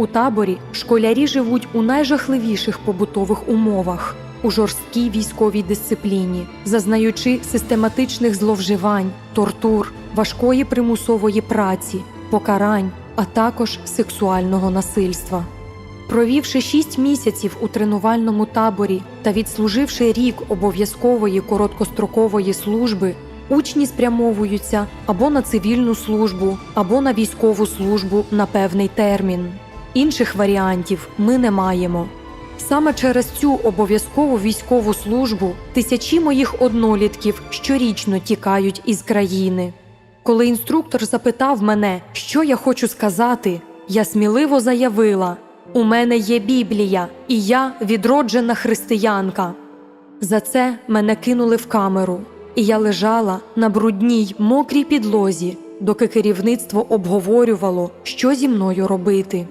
У таборі школярі живуть у найжахливіших побутових умовах, у жорсткій військовій дисципліні, зазнаючи систематичних зловживань, тортур, важкої примусової праці, покарань, а також сексуального насильства. Провівши шість місяців у тренувальному таборі та відслуживши рік обов'язкової короткострокової служби, учні спрямовуються або на цивільну службу, або на військову службу на певний термін. Інших варіантів ми не маємо. Саме через цю обов'язкову військову службу тисячі моїх однолітків щорічно тікають із країни. Коли інструктор запитав мене, що я хочу сказати, я сміливо заявила: у мене є Біблія, і я відроджена християнка. За це мене кинули в камеру, і я лежала на брудній мокрій підлозі, доки керівництво обговорювало, що зі мною робити.